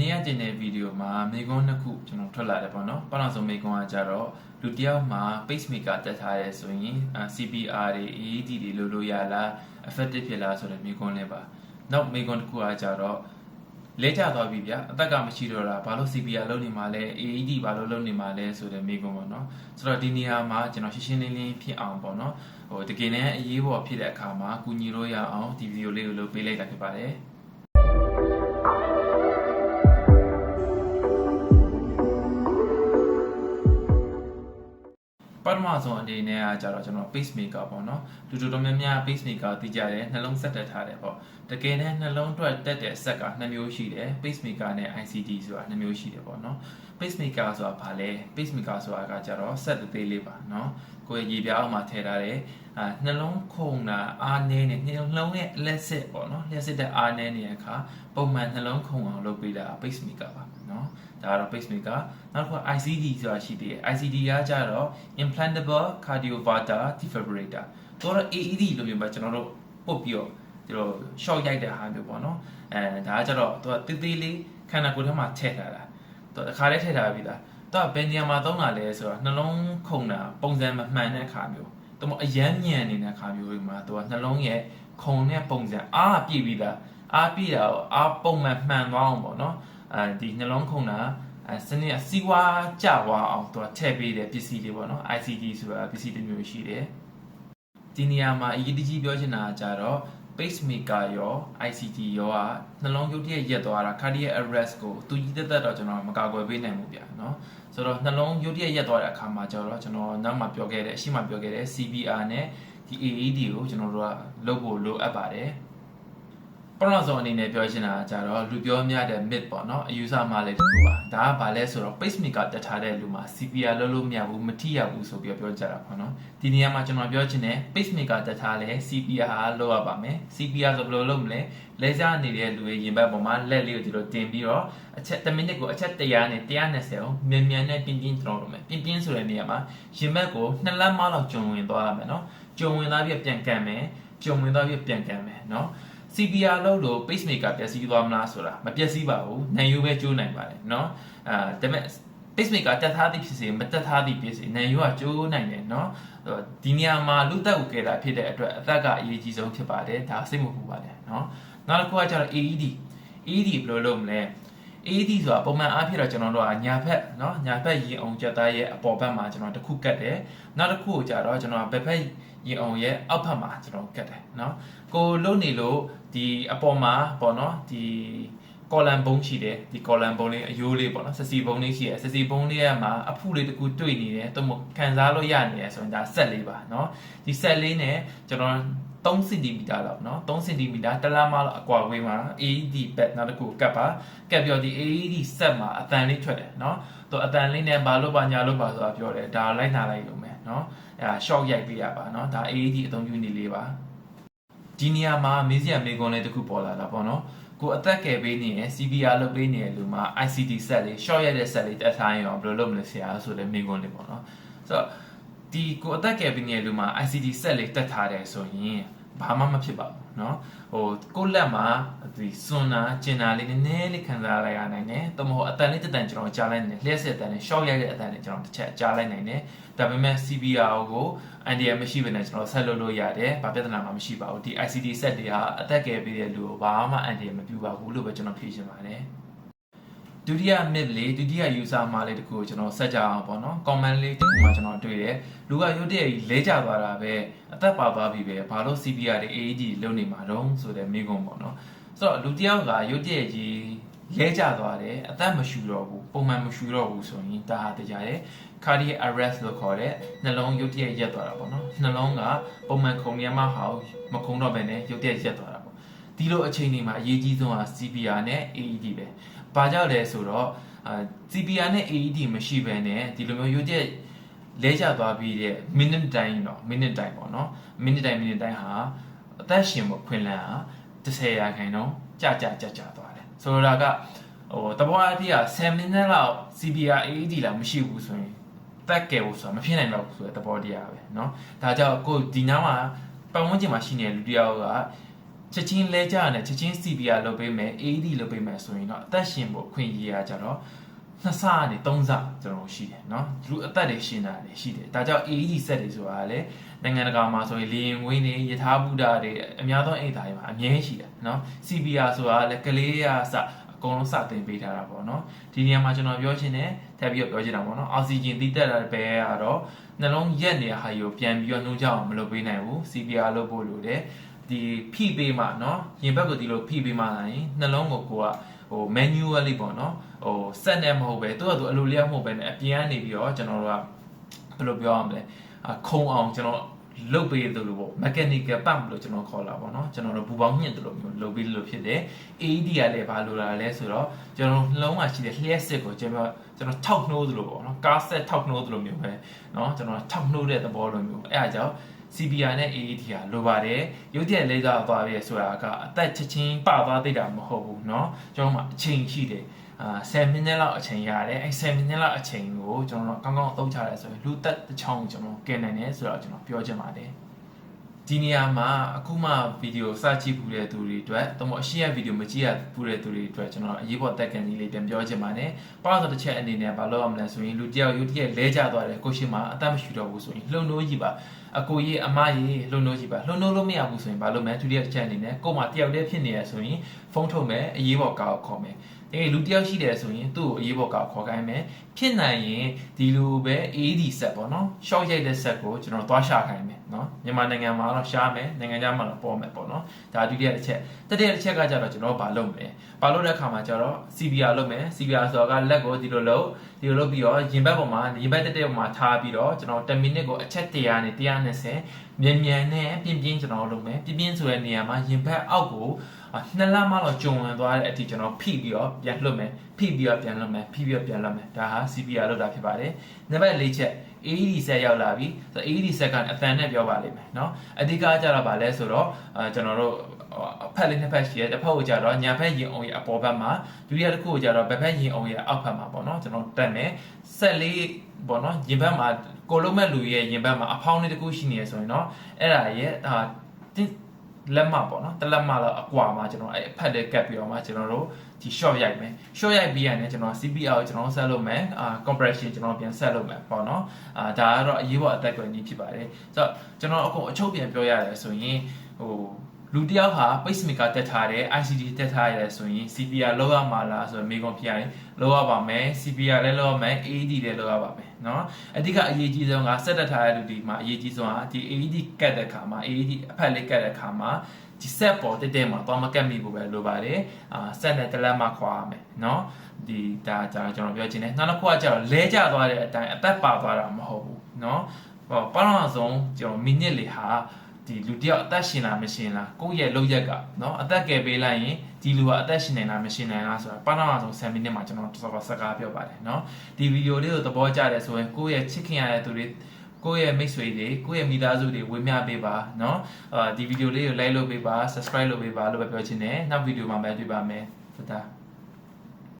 နေ့ကကျင်တဲ့ဗီဒီယိုမှာမိကွန်းနှစ်ခုကျွန်တော်ထွက်လာတယ်ပေါ့နော်။ပထမဆုံးမိကွန်းကကြတော့လူတစ်ယောက်မှာ pacemaker တက်ထားရဲဆိုရင်အာ CPR တွေ AED တွေလုပ်လို့ရလား effective ဖြစ်လားဆိုတဲ့မိကွန်းလေးပါ။နောက်မိကွန်းတစ်ခုကကြတော့လဲကျသွားပြီဗျာအသက်ကမရှိတော့တာဘာလို့ CPR လုပ်နေမှာလဲ AED ဘာလို့လုပ်နေမှာလဲဆိုတဲ့မိကွန်းပေါ့နော်။ဆိုတော့ဒီနေရာမှာကျွန်တော်ရှင်းရှင်းလင်းလင်းဖြစ်အောင်ပေါ့နော်။ဟိုတကယ်နဲ့အရေးပေါ်ဖြစ်တဲ့အခါမှာကူညီလို့ရအောင်ဒီဗီဒီယိုလေးကိုလုပ်ပေးလိုက်တာဖြစ်ပါတယ်။ ပထမဆုံးအနေနဲ့ကကြတော့ကျွန်တော် pacemaker ပေါ့နော်လူတို့တော်များများ pacemaker သိကြတယ်နှလုံးဆက်တက်ထားတယ်ပေါ့တကယ်နဲ့နှလုံးအတွက်တက်တဲ့ဆက်ကနှစ်မျိုးရှိတယ် pacemaker နဲ့ ICD ဆိုတာနှစ်မျိုးရှိတယ်ပေါ့နော် pacemaker ဆိုတာဘာလဲ pacemaker ဆိုတာကကြတော့ဆက်သေးသေးလေးပါနော်ကိုယ်ရေပြားအောက်မှာထည့်ထားတယ်အာနှလုံးခုန်တာအားနည်းနေနှလုံးရဲ့လက်စစ်ပေါ့နော်လက်စစ်တဲ့အားနည်းနေတဲ့အခါပုံမှန်နှလုံးခုန်အောင်လုပ်ပေးတာ pacemaker ပါ နော်ဒါကတော့ pacemaker နောက်တစ်ခုက ICD ဆိုတာရှိသေးတယ် ICD ကကြတော့ implantable cardiovascular defibrillator တော့ AED လို့မျိုးပဲကျွန်တော်တို့ပုတ်ပြီးတော့ဒီလို short ရိုက်တဲ့ဟာမျိုးပေါ့နော်အဲဒါကကြတော့သူကတေးသေးလေးခန္ဓာကိုယ်ထဲမှာထည့်ထားတာသူတစ်ခါလေးထည့်ထားပြီလားသူကဘယ်နေရာမှာသုံးတာလဲဆိုတော့နှလုံးခုန်တာပုံစံမမှန်တဲ့အခါမျိုးသူမအယမ်းညံနေတဲ့အခါမျိုးတွေမှာသူကနှလုံးရဲ့ခုန်တဲ့ပုံစံအားပြည့်ပြီးသားအားပြည့်တာကိုအားပုံမှန်မှန်သွားအောင်ပေါ့နော် အဲဒီနှလုံးခုန်တာအဲစနစ်အစီဝါကြွားအောင်သူကထည့်ပေးတဲ့ပစ္စည်းတွေပေါ့နော် ICD ဆိုတာပစ္စည်းတစ်မျိုးရှိတယ်ဒီနေရာမှာအရေးတကြီးပြောချင်တာကကြတော့ pacemaker ရော ICD ရောကနှလုံးရုပ်တရက်ရက်သွားတာ cardiac arrest ကိုသူကြီးတက်တက်တော့ကျွန်တော်မကာကွယ်ပေးနိုင်ဘူးဗျာเนาะဆိုတော့နှလုံးရုပ်တရက်ရက်သွားတဲ့အခါမှာကျတော့ကျွန်တော်နောက်မှပြောခဲ့တဲ့အရှိမှပြောခဲ့တဲ့ CPR နဲ့ဒီ AED ကိုကျွန်တော်တို့ကလုပ်ဖို့လိုအပ်ပါတယ် ပထမဆုံးအနေနဲ့ပြောချင်တာကကြတော့လူပြောများတဲ့ myth ပေါ့နော်အယူဆမှားလေးတစ်ခုပါဒါကဘာလဲဆိုတော့ pacemaker တက်ထားတဲ့လူမှာ CPR လုပ်လို့မရဘူးမထိရဘူးဆိုပြီးပြောကြတာပေါ့နော်ဒီနေရာမှာကျွန်တော်ပြောချင်တယ် pacemaker တက်ထားလဲ CPR လုပ်ရပါမယ် CPR ဆိုဘယ်လိုလုပ်မလဲလဲစားနေတဲ့လူရဲ့ရင်ဘတ်ပေါ်မှာလက်လေးကိုဒီလိုတင်ပြီးတော့အချက်1မိနစ်ကိုအချက်100နဲ့120ကိုမြန်မြန်နဲ့ပြင်းပြင်းကျွန်တော်လုပ်မယ်ပြင်းပြင်းဆိုတဲ့နေရာမှာရင်ဘတ်ကိုနှစ်လက်မလောက်ကျုံဝင်သွားရမယ်နော်ကျုံဝင်သွားပြီးပြန်ကန်မယ်ကျုံဝင်သွားပြီးပြန်ကန်မယ်နော် CPR လို့လို့ pacemaker ပျက်စီးသွားမလားဆိုတာမပျက်စီးပါဘူးနိုင်ရိုးပဲကျိုးနိုင်ပါတယ်เนาะအာဒါပေမဲ့ pacemaker တက်ထားသည်ဖြစ်စေမတက်ထားသည်ဖြစ်စေနိုင်ရိုးကကျိုးနိုင်တယ်เนาะဒီနေရာမှာလူသက်ကိုကယ်တာဖြစ်တဲ့အတွက်အသက်ကအရေးကြီးဆုံးဖြစ်ပါတယ်ဒါစိတ်မပူပါနဲ့เนาะနောက်တစ်ခုကကျတော့ AED AED ဘယ်လိုလုပ်မလဲ AED ဆိုတာပုံမှန်အားဖြင့်တော့ကျွန်တော်တို့ကညာဘက်เนาะညာဘက်ရင်အောင်ကြက်သားရဲ့အပေါ်ဘက်မှာကျွန်တော်တစ်ခုကတ်တယ်နောက်တစ်ခုကိုကျတော့ကျွန်တော်ဘက်ဘက်ရင်အောင်ရဲ့အောက်ဘက်မှာကျွန်တော်ကတ်တယ်เนาะကိုလုံနေလို့ဒီအပေါ်မှာပေါ့เนาะဒီကောလမ်ဘုံရှိတယ်ဒီကောလမ်ဘုံလေးအယိုးလေးပေါ့နော်ဆက်စီဘုံလေးရှိတယ်ဆက်စီဘုံလေးကမှာအဖုလေးတကူတွေ့နေတယ်သူမခံစားလို့ရနေတယ်ဆိုရင်ဒါဆက်လေးပါเนาะဒီဆက်လေးနဲ့ကျွန်တော် 3စင်တီမီတာလောက်เนาะ3စင်တီမီတာတလားမလောက်အကွာဝေးမှာ AED ဘက်နောက်တစ်ခုကပ်ပါကပ်ပြောဒီ AED ဆက်မှာအတန်လေးထွက်တယ်เนาะသူအတန်လေးနဲ့ဘာလို့ပါညာလို့ပါဆိုတာပြောတယ်ဒါလိုက်နာလိုက်လို့မယ်เนาะအဲ short ရိုက်ပေးရပါเนาะဒါ AED အသုံးပြုနေလေးပါဒီနေရာမှာမေးစရာမေးခွန်းလေးတစ်ခုပေါ်လာတာပေါ့နော်ကိုအသက်ကယ်ပေးနေရင် CPR လုပ်ပေးနေတဲ့လူမှာ ICD set လေး short ရတဲ့ set လေးတက်ထားရင်ရောဘယ်လိုလုပ်မလဲဆရာဆိုတဲ့မေးခွန်းလေးပေါ့နော်ဆိုတော့ ဒီကိုအသက်ကယ်ပေးနေတဲ့လူမှာ ICD set လေးတက်ထားတယ်ဆိုရင်ဘာမှမဖြစ်ပါဘူးเนาะဟိုကိုလက်မှာဒီစွန်နာကျင်နာလေးနည်းနည်းလေးခံစားရရနိုင်တယ်။တမဟုတ်အတန်လေးတက်တန်ကျွန်တော်ကြားလိုက်နေတယ်။လျှက်စစ်အတန်လေး short ရိုက်တဲ့အတန်လေးကျွန်တော်တစ်ချက်ကြားလိုက်နိုင်တယ်။ဒါပေမဲ့ CPR ကို NDR မရှိဘဲနဲ့ကျွန်တော်ဆက်လုပ်လို့ရတယ်။ဘာပြဿနာမှမရှိပါဘူး။ဒီ ICD set တွေဟာအသက်ကယ်ပေးတဲ့လူကိုဘာမှ NDR မပြုပါဘူးလို့ပဲကျွန်တော်ဖြေရှင်းပါတယ်။ ဒုတိယ myth လေးဒုတိယ user မှာလေးတခုကိုကျွန်တော်ဆက်ကြအောင်ပေါ့နော် comment လေးတခုမှကျွန်တော်တွေ့တယ်လူကရုတ်တရက်ကြီးလဲကျသွားတာပဲအသက်ပါသွားပြီပဲဘာလို့ CPR တွေ AED လုံနေမှာတော့ဆိုတဲ့မိကုံပေါ့နော်ဆိုတော့လူတယောက်ကရုတ်တရက်ကြီးလဲကျသွားတယ်အသက်မရှူတော့ဘူးပုံမှန်မရှူတော့ဘူးဆိုရင်ဒါဟာတရားရဲ့ cardiac arrest လို့ခေါ်တဲ့နှလုံးရုတ်တရက်ရက်သွားတာပေါ့နော်နှလုံးကပုံမှန်ခုန်ရမှဟောက်မခုန်တော့ဘဲနဲ့ရုတ်တရက်ရက်သွားတာပေါ့ဒီလိုအချိန်တွေမှာအရေးကြီးဆုံးက CPR နဲ့ AED ပဲ။ ဘာကြောင့်လဲဆိုတော့အာ CPR နဲ့ AED မရှိဘဲနဲ့ဒီလိုမျိုးရုပ်ချက်လဲကျသွားပြီးတဲ့ minute တိုင်းတော့ minute တိုင်းပေါ့နော် minute တိုင်း minute တိုင်းဟာအသက်ရှင်ဖို့ခွင့်လန်းဟာ30ရာခိုင်နှုန်းကြာကြာကြာကြာသွားတယ်။ဆိုလိုတာကဟိုတဘောအတိက10 minute လောက် CPR AED လာမရှိဘူးဆိုရင်တက်ကယ်ဖို့ဆိုတာမဖြစ်နိုင်တော့ဘူးဆိုတဲ့သဘောတရားပဲเนาะဒါကြောင့်ကိုဒီနားမှာပတ်ဝန်းကျင်မှာရှိနေတဲ့လူတယောက်က ချက်ချင်းလဲကြရတယ်ချက်ချင်း CPR လုပ်ပေးမယ် AED လုပ်ပေးမယ်ဆိုရင်တော့အသက်ရှင်ဖို့အခွင့်အရေးရကြတော့နှစ်ဆကနေသုံးဆကျွန်တော်ရှိတယ်เนาะသူတို့အသက်တွေရှင်တာတွေရှိတယ်ဒါကြောင့် AED ဆက်တွေဆိုတာလည်းနိုင်ငံတကာမှာဆိုရင်လေရင်ငွေတွေယထာဘူတာတွေအများသောအိမ်သားတွေမှာအမြဲရှိတယ်เนาะ CPR ဆိုတာလည်းကလေးရစအကုန်လုံးစတင်ပေးထားတာပေါ့เนาะဒီနေရာမှာကျွန်တော်ပြောချင်တယ်ထပ်ပြီးတော့ပြောချင်တာပေါ့เนาะအောက်ဆီဂျင်တိတက်လာတဲ့ဘဲကတော့နှလုံးရက်နေတဲ့ဟာကိုပြန်ပြီးတော့နှုံးကြအောင်မလုပ်ပေးနိုင်ဘူး CPR လုပ်ဖို့လိုတယ် ဒီဖိပေးမှเนาะရင်ဘက်ကိုဒီလိုဖိပေးမှလာရင်နှလုံးကိုကိုကဟို manually ပေါ့เนาะဟိုစက်နဲ့မဟုတ်ပဲသူကသူအလိုလျောက်မဟုတ်ပဲねအပြင်ကနေပြီးတော့ကျွန်တော်တို့ကဘယ်လိုပြောရမလဲအခုံအောင်ကျွန်တော်လုတ်ပေးတယ်လို့ပေါ့ mechanical pump လို့ကျွန်တော်ခေါ်လာပါတော့ကျွန်တော်တို့ဘူပေါင်းညှင့်တယ်လို့မျိုးလုတ်ပေးလို့ဖြစ်တယ် AED ကလည်းဘာလို့လာလဲဆိုတော့ကျွန်တော်လုံးဝရှိတဲ့လျှက်စစ်ကိုကျွန်တော်ကျွန်တော်ထောက်နှိုးသလိုပေါ့နော်ကားဆက်ထောက်နှိုးသလိုမျိုးပဲเนาะကျွန်တော်ထောက်နှိုးတဲ့သဘောလိုမျိုးအဲအားကြောင့် CPR နဲ့ AED ကလိုပါတယ်ရုပ်တရက်လေးစားသွားပြီဆိုတာကအသက်ချက်ချင်းပသွားသေးတာမဟုတ်ဘူးเนาะကျွန်တော်မှအချိန်ရှိတယ်အာ10မိနစ်လောက်အချိန်ရတယ်အဲ10မိနစ်လောက်အချိန်ကိုကျွန်တော်ကောင်းကောင်းအသုံးချရဲဆိုရင်လူသက်တစ်ချောင်းကျွန်တော်ကဲနိုင်တယ်ဆိုတော့ကျွန်တော်ပြောချင်ပါတယ်ဒီနေရာမှာအခုမှဗီဒီယိုစကြည့်ဘူးတဲ့သူတွေအတွက်တော့အရှိရဗီဒီယိုမကြည့်ရဘူးတဲ့သူတွေအတွက်ကျွန်တော်အရေးပေါ်တက်ကန်ကြီးလေးပြန်ပြောချင်ပါတယ်။ပေါ့ဆိုတစ်ချက်အနေနဲ့ဘာလို့ရမလဲဆိုရင်လူတယောက်ရုပ်တရက်လဲကျသွားတယ်ကိုရှိမှအသက်မရှိတော့ဘူးဆိုရင်လှုံလို့ကြီးပါ အကိုကြီးအမကြီးလှုံလို့ကြီးပါလှုံလို့လို့မရဘူးဆိုရင်ဘာလို့မလဲဒုတိယတစ်ချက်အနေနဲ့ကို့မှာတယောက်တည်းဖြစ်နေရဆိုရင်ဖုန်းထုတ်မယ်အရေးပေါ်ကားကိုခေါ်မယ်တကယ်လူတယောက်ရှိတယ်ဆိုရင်သူ့ကိုအရေးပေါ်ကောက်ခေါ်ခိုင်းမယ်ဖြစ်နိုင်ရင်ဒီလိုပဲ AED ဆက်ပေါ့နော် short ရိုက်တဲ့ဆက်ကိုကျွန်တော်သွားရှာခိုင်းမယ်နော်မြန်မာနိုင်ငံမှာတော့ရှားမယ်နိုင်ငံခြားမှာတော့ပေါ်မယ်ပေါ့နော်ဒါဒုတိယတစ်ချက်တတိယတစ်ချက်ကကြတော့ကျွန်တော်ဘာလုပ်မလဲဘာလုပ်တဲ့အခါမှာကျတော့ CPR လုပ်မယ် CPR ဆိုတော့ကလက်ကိုဒီလိုလုပ်ဒီလိုလုပ်ပြီးတော့ရင်ဘတ်ပေါ်မှာရင်ဘတ်တက်တက်ပေါ်မှာထားပြီးတော့ကျွန်တော်10မိနစ်ကိုအချက်100နဲ့120 မြန်မြန်နဲ့ပြင်းပြင်းကျွန်တော်လုပ်မယ်ပြင်းပြင်းဆိုတဲ့နေရာမှာရင်ဘတ်အောက်ကိုနှစ်လမှတော့ကြုံဝင်သွားတဲ့အထိကျွန်တော်ဖိပြီးတော့ပြန်လွတ်မယ်ဖိပြီးတော့ပြန်လွတ်မယ်ဖိပြီးတော့ပြန်လွတ်မယ်ဒါဟာ CPR လုပ်တာဖြစ်ပါတယ်နံပါတ်၄ချက် AED ဆက်ရောက်လာပြီဆိုတော့ AED ဆက်ကအတန်နဲ့ပြောပါလိမ့်မယ်เนาะအဓိကကြတော့ဗာလဲဆိုတော့အဲကျွန်တော်တို့ အဖက်လေးနှစ်ဖက်ရှိတယ်တစ်ဖက်ကိုကြတော့ညာဖက်ရင်အောင်ရဲ့အပေါ်ဘက်မှာဒုတိယတစ်ခုကိုကြတော့ဘက်ဖက်ရင်အောင်ရဲ့အောက်ဘက်မှာပေါ့နော်ကျွန်တော်တက်မယ်ဆက်လေးပေါ့နော်ရင်ဘက်မှာကိုလုံးမဲ့လူရဲ့ရင်ဘက်မှာအဖောင်းလေးတစ်ခုရှိနေရဆိုရင်တော့အဲ့ဒါရဲ့အာလက်မပေါ့နော်တလက်မလောက်အကွာမှာကျွန်တော်အဲ့အဖက်လေးကပ်ပြီးတော့မှကျွန်တော်တို့ဒီ short ရိုက်မယ် short ရိုက်ပြီးရတယ်ကျွန်တော် CPR ကိုကျွန်တော်ဆက်လုပ်မယ်အာ compression ကျွန်တော်ပြန်ဆက်လုပ်မယ်ပေါ့နော်အာဒါကတော့အရေးပေါ်အသက်ကွယ်နည်းဖြစ်ပါတယ်ဆိုတော့ကျွန်တော်အခုအချုပ်ပြန်ပြောရတယ်ဆိုရင်ဟို လူတယောက်ဟာ pacemaker တက်ထားတယ် ICD တက်ထားရတယ်ဆိုရင် CPR လောက်ရမှာလားဆိုတော့မိကုန်ဖြစ်ရတယ်လောက်ရပါမယ် CPR လည်းလောက်ရမယ် AED လည်းလောက်ရပါမယ်เนาะအဓိကအရေးကြီးဆုံးကဆက်တက်ထားတဲ့လူဒီမှာအရေးကြီးဆုံးကဒီ AED ကတ်တဲ့ခါမှာ AED အဖက်လေးကတ်တဲ့ခါမှာဒီဆက်ပေါ်တက်တက်မှာတော့မကတ်မိဖို့ပဲလိုပါတယ်အာဆက်နဲ့တလက်မှခွာရမယ်เนาะဒီဒါကြာကျွန်တော်ပြောချင်တယ်နောက်တစ်ခုကကျတော့လဲကျသွားတဲ့အတိုင်းအသက်ပါသွားတာမဟုတ်ဘူးเนาะဟောပထမဆုံးကျွန်တော်မိနစ်လေးဟာ ဒီလူတယောက်အသက်ရှင်လားမရှင်လားကိုယ့်ရဲ့လုပ်ရက်ကเนาะအသက်ကယ်ပေးလိုက်ရင်ဒီလူကအသက်ရှင်နေလားမရှင်နိုင်လားဆိုတာပထမဆုံး7မိနစ်မှာကျွန်တော်တော်တော်စကားပြောပါတယ်เนาะဒီဗီဒီယိုလေးကိုသဘောကျတယ်ဆိုရင်ကိုယ့်ရဲ့ချစ်ခင်ရတဲ့သူတွေကိုယ့်ရဲ့မိတ်ဆွေတွေကိုယ့်ရဲ့မိသားစုတွေဝေမျှပေးပါเนาะအာဒီဗီဒီယိုလေးကို like လုပ်ပေးပါ subscribe လုပ်ပေးပါလို့ပဲပြောချင်တယ်နောက်ဗီဒီယိုမှာပဲတွေ့ပါမယ်တတား